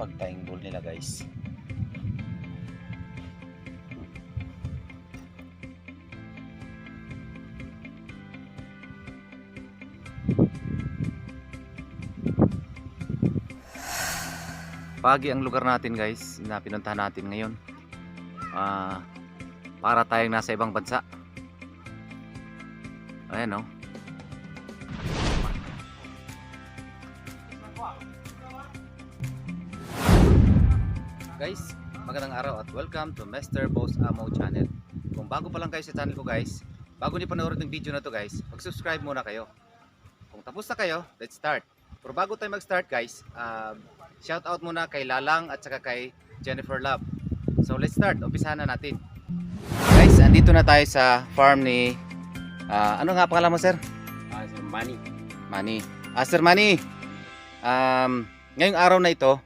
pagtaingbol nila guys. Pagi ang lugar natin guys na pinuntahan natin ngayon. Ah, para tayong nasa ibang bansa. Ayan oh. Guys, magandang araw at welcome to Mr. Boss Amo channel. Kung bago pa lang kayo sa channel ko guys, bago niyo panood ng video na to guys, mag-subscribe muna kayo. Kung tapos na kayo, let's start. Pero bago tayo mag-start guys, um, shout out muna kay Lalang at saka kay Jennifer Love. So let's start, umpisahan na natin. Guys, andito na tayo sa farm ni ah, ano nga pangalan mo sir? Ah, sir, money. Manny. Ah, Sir Manny, um, ngayong araw na ito,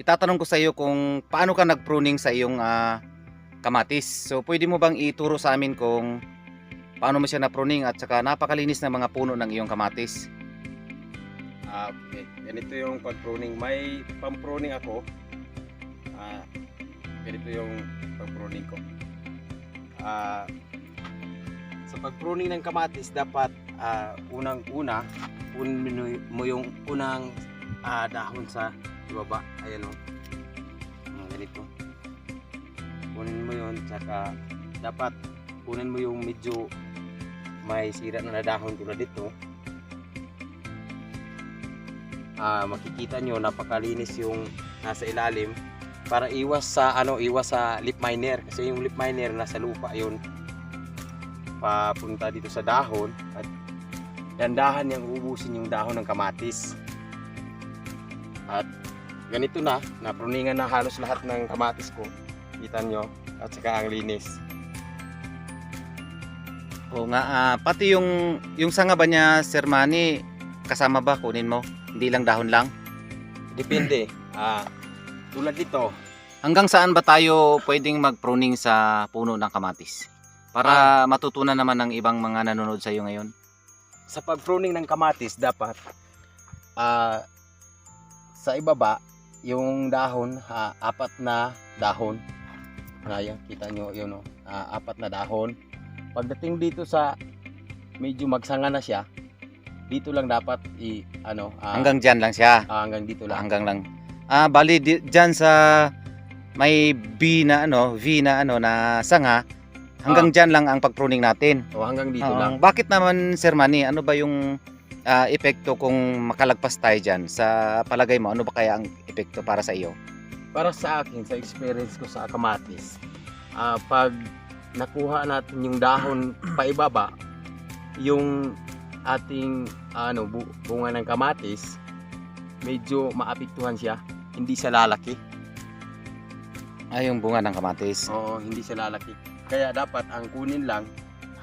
itatanong ko sa iyo kung paano ka nag-pruning sa iyong ah, kamatis. So, pwede mo bang ituro sa amin kung paano mo siya na-pruning at saka napakalinis ng mga puno ng iyong kamatis? Ah, okay. Ganito yung pag-pruning. May pang-pruning ako. Ah, ganito yung pag-pruning ko. Ah, sa pag-pruning ng kamatis, dapat ah, unang-una, kunin mo yung unang ah, dahon sa ibaba. Ayan o. Mm, ganito. Kunin mo yun, tsaka dapat kunin mo yung medyo may sira na na dahon tulad dito. ah makikita nyo napakalinis yung nasa ilalim para iwas sa ano iwas sa lip miner kasi yung lip miner nasa lupa yun papunta dito sa dahon at dandahan niyang ubusin yung dahon ng kamatis at ganito na napruningan na halos lahat ng kamatis ko kita nyo at saka ang linis O nga, ah, pati yung, yung sanga ba niya, Sir Manny, kasama ba kunin mo? Hindi lang dahon lang? depende ah tulad dito Hanggang saan ba tayo pwedeng mag-pruning sa puno ng kamatis? Para matutunan naman ng ibang mga nanonood sa iyo ngayon. sa pag-pruning ng kamatis dapat ah sa ibaba yung dahon ha, apat na dahon Ayan, kita nyo yun oh, ah, apat na dahon pagdating dito sa medyo magsanga na siya dito lang dapat i ano ah, Hanggang dyan lang siya. ah, hanggang dito lang hanggang lang. Ah, bali di, diyan sa may B na ano, V na ano na sanga, hanggang diyan lang ang pag-pruning natin. o hanggang dito Oo. lang Bakit naman Sir Manny, ano ba yung ah, epekto kung makalagpas tayo diyan? Sa palagay mo, ano ba kaya ang epekto para sa iyo? para sa akin sa experience ko sa kamatis ah, pag nakuha natin yung dahon paibaba yung ating ano bu- bunga ng kamatis medyo maapektuhan siya hindi siya lalaki Ay, yung bunga ng kamatis. oo hindi siya lalaki kaya dapat ang kunin lang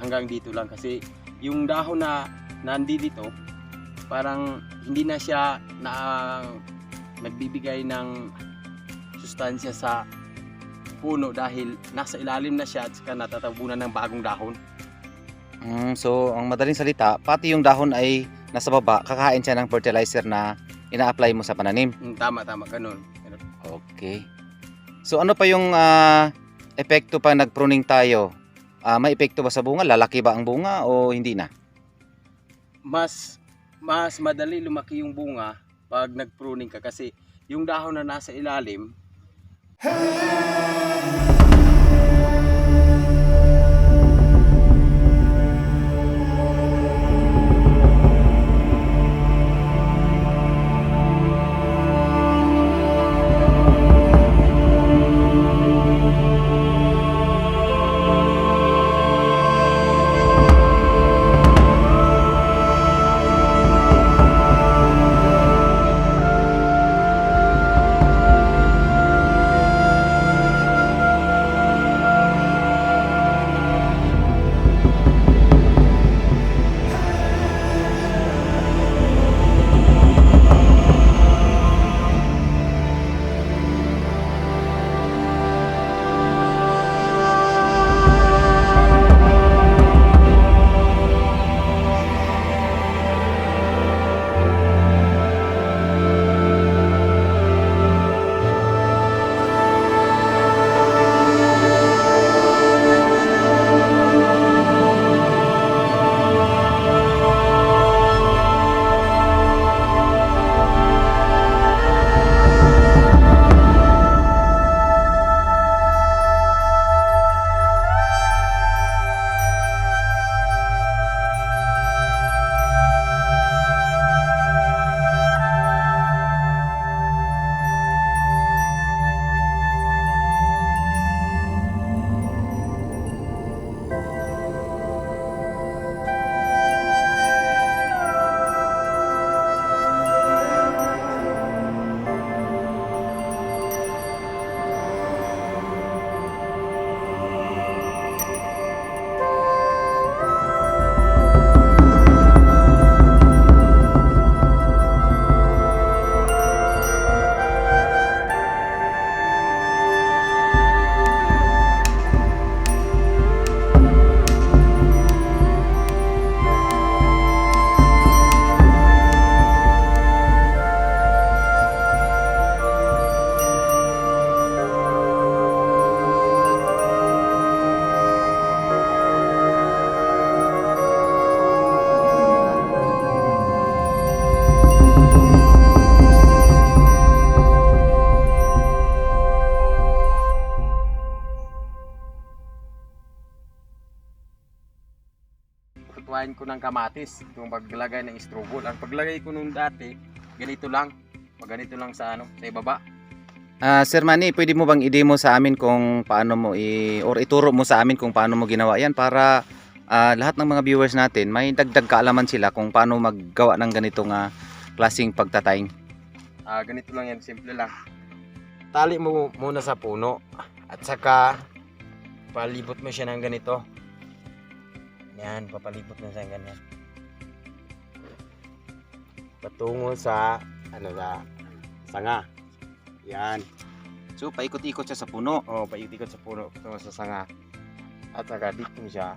hanggang dito lang kasi yung dahon na nandito parang hindi na siya na nagbibigay ng sustansya sa puno dahil nasa ilalim na siya at saka natatabunan ng bagong dahon. Mm, so, ang madaling salita, pati yung dahon ay nasa baba, kakain siya ng fertilizer na ina-apply mo sa pananim. Mm, tama, tama, ganun. ganun. Okay. So ano pa yung ah, epekto pa nag-pruning tayo? Ah, may epekto ba sa bunga? Lalaki ba ang bunga o hindi na? Mas, mas madali lumaki yung bunga pag nag-pruning ka kasi yung dahon na nasa ilalim, tutuwain ko ng kamatis, yung paglagay ng strobol. Ang paglagay ko nung dati, ganito lang. Ganito lang sa ano, sa ibaba. Ah, Sir Manny, pwede mo bang i-demo sa amin kung paano mo i or ituro mo sa amin kung paano mo ginawa 'yan para ah, lahat ng mga viewers natin may dagdag kaalaman sila kung paano maggawa ng ganitong ah, klaseng pagtataing. Ah, ganito lang yan, simple lang. Tali mo muna sa puno at saka palibot mo siya ng ganito. Yan, papalibot mo siya ganyan. Patungo sa ano sa sanga. Yan. So paikot-ikot siya sa puno. Oh, paikot sa puno patungo sa sanga. At saka dito mo siya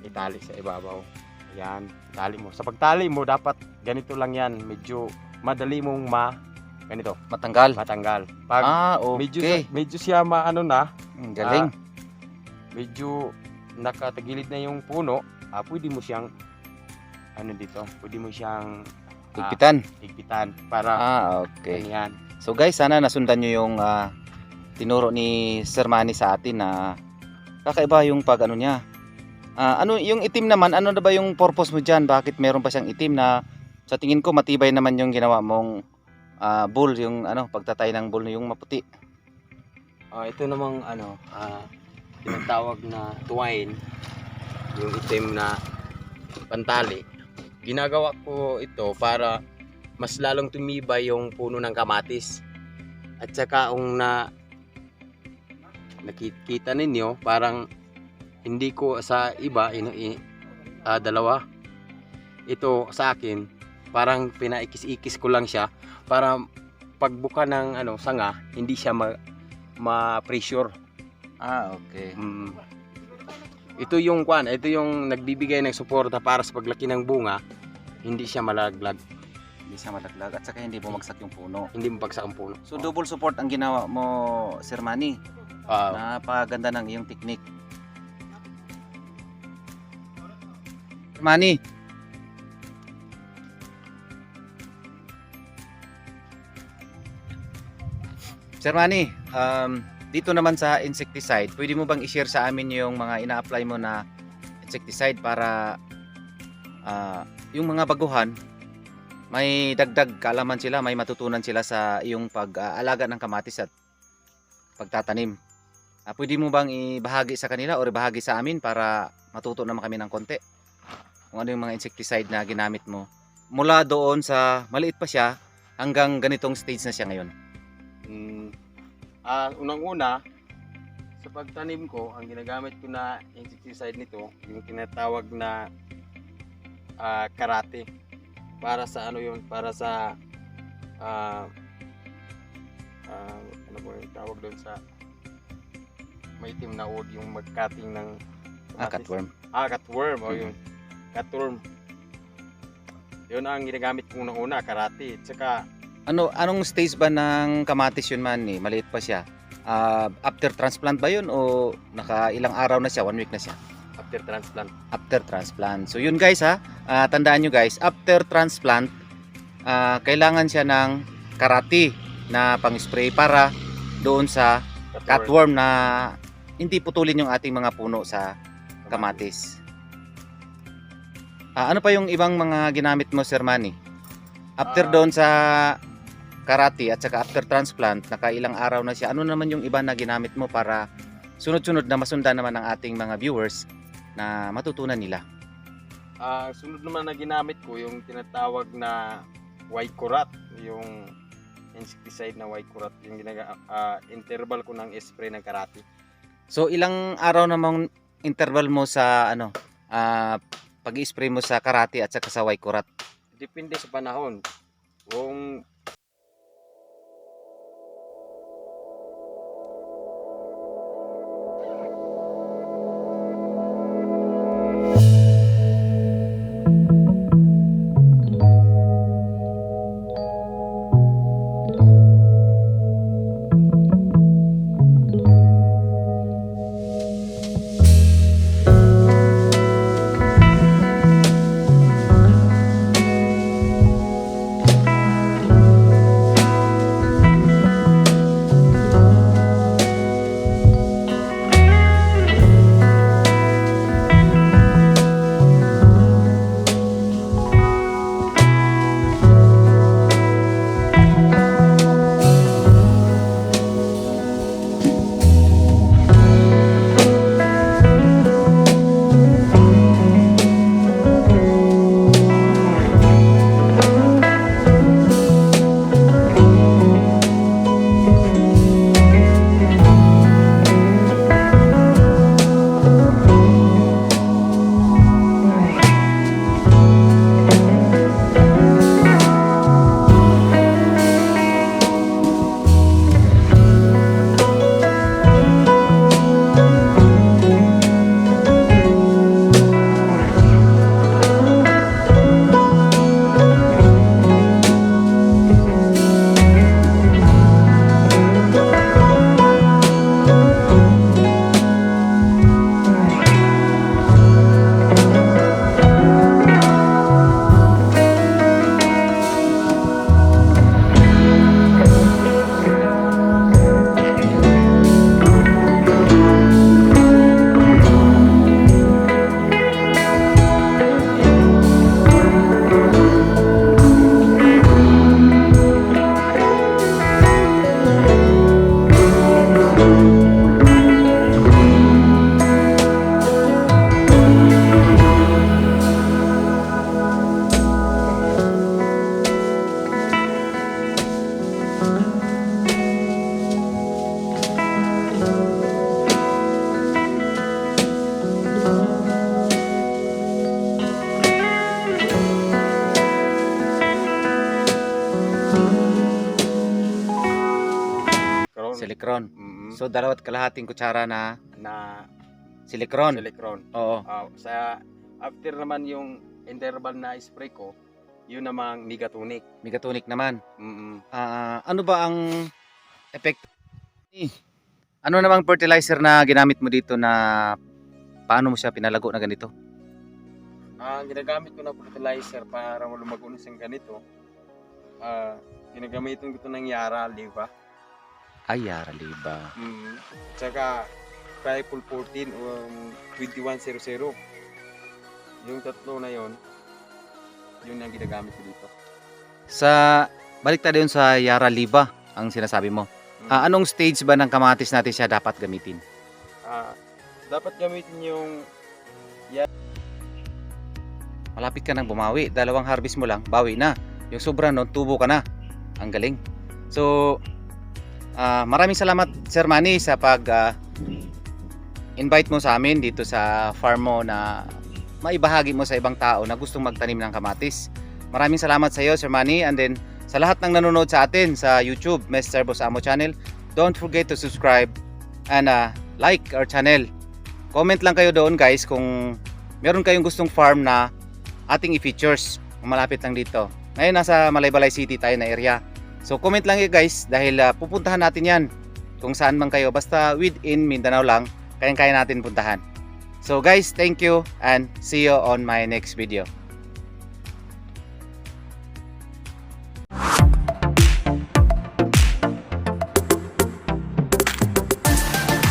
itali sa ibabaw. Yan, tali mo. Sa pagtali mo dapat ganito lang yan, medyo madali mong ma ganito, Matanggal. matanggal. Pag Ah, medyo okay. siya- medyo siya maano na, Mm, Galing. medyo nakatagilid na yung puno, ah, pwede mo siyang ano dito, pwede mo siyang ah, Higpitan. higpitan para Ah, okay. ganyan. So guys, sana nasundan nyo yung ah, tinuro ni Sir Manny sa atin na kakaiba yung pag ano niya. Ah, ano yung itim naman, ano na ba yung purpose mo diyan? Bakit meron pa siyang itim na sa tingin ko matibay naman yung ginawa mong ah, bull, yung ano, pagtatay ng bull yung maputi. Ah, ito namang ano, ah, tinatawag na twine, yung itim na pantali. Ginagawa ko ito para mas lalong tumibay yung puno ng kamatis. At saka kung na nakikita ninyo, parang hindi ko sa iba, ino, i- ah, dalawa. Ito sa akin, parang pinaikis-ikis ko lang siya para pagbuka ng ano sanga, hindi siya ma, ma-pressure. Ah, okay. Mm. Ito yung kwan, ito yung nagbibigay ng suporta para sa paglaki ng bunga, hindi siya malaglag, Hindi siya malaglag at saka hindi bumagsak yung puno. hindi mapagsak ang puno. So double support ang ginawa mo, Sir Manny. Ah, Napaganda ng iyong technique. Manny, Sir Manny, um, dito naman sa insecticide, pwede mo bang i-share sa amin yung mga ina-apply mo na insecticide para ah, yung mga baguhan may dagdag kaalaman sila, may matutunan sila sa iyong pag-aalaga ng kamatis at pagtatanim. Ah, pwede mo bang ibahagi sa kanila o ibahagi sa amin para matuto naman kami ng konti? Kung ano yung mga insecticide na ginamit mo. Mula doon sa maliit pa siya hanggang ganitong stage na siya ngayon. mm, ah, unang-una, sa pagtanim ko, ang ginagamit ko na insecticide nito, yung tinatawag na ah, karate. Para sa ano yun, para sa ah, ah, ano po yung tawag doon sa maitim na wood, yung magkating ng Ah, cutworm. Ah, cutworm. O Mhm. yun. Cutworm. Yun ang ginagamit ko una-una, karate. Tsaka, Ano anong stage ba ng kamatis yun man eh? Maliit pa siya. Ah, after transplant ba yun o naka ilang araw na siya, one week na siya? after transplant. after transplant. So yun guys ha, Ah, tandaan nyo guys, after transplant, ah, kailangan siya ng karate na pang-spray para doon sa cutworm na hindi putulin yung ating mga puno sa kamatis. Ah, ano pa yung ibang mga ginamit mo Sir Manny? After Ah. doon sa karate at saka after transplant, nakailang araw na siya. Ano naman yung iba na ginamit mo para sunod-sunod na masundan naman ng ating mga viewers na matutunan nila? Ah, sunod naman na ginamit ko, yung tinatawag na white kurat. Yung insecticide na white kurat. Yung ginaga, ah, interval ko ng spray ng karate. So ilang araw namang interval mo sa ano ah, pag-spray mo sa karate at saka sa waikurat? Depende sa panahon. Kung Silicron. Mm, So dalawat kalahating kutsara na na silicron. silicron. Oo. Ah, sa after naman yung interval na spray ko, yun namang Megatonic. Megatonic naman. Mm, Ah, ano ba ang effect? Ano namang fertilizer na ginamit mo dito na paano mo siya pinalago na ganito? Ah, ang ginagamit ko na fertilizer para lumago na siyang ganito. Ah, ginagamitin ko to ng Yara, di ba? Ay, Yaraliba. Mm. Tsaka Tripol 14 um, 2100. Yung tatlo na yon, yun ang ginagamit ko dito. Sa balik tayo dun sa Yaraliba ang sinasabi mo. Mm. Ah, anong stage ba ng kamatis natin siya dapat gamitin? Ah, dapat gamitin yung Malapit ka nang bumawi. Dalawang harvest mo lang, bawi na. Yung sobra nun, tubo ka na. Ang galing. So, ah, maraming salamat Sir Manny sa pag ah, invite mo sa amin dito sa farm mo na maibahagi mo sa ibang tao na gustong magtanim ng kamatis. Maraming salamat sa iyo Sir Manny and then sa lahat ng nanonood sa atin sa YouTube, Mr. Boss Amo Channel, don't forget to subscribe and ah, like our channel. Comment lang kayo doon guys kung meron kayong gustong farm na ating i-features. Malapit lang dito. Ngayon nasa Malaybalay City tayo na area. So comment lang kayo guys dahil ah, pupuntahan natin yan kung saan man kayo. Basta within Mindanao lang, kayang-kaya natin puntahan. So guys, thank you and see you on my next video.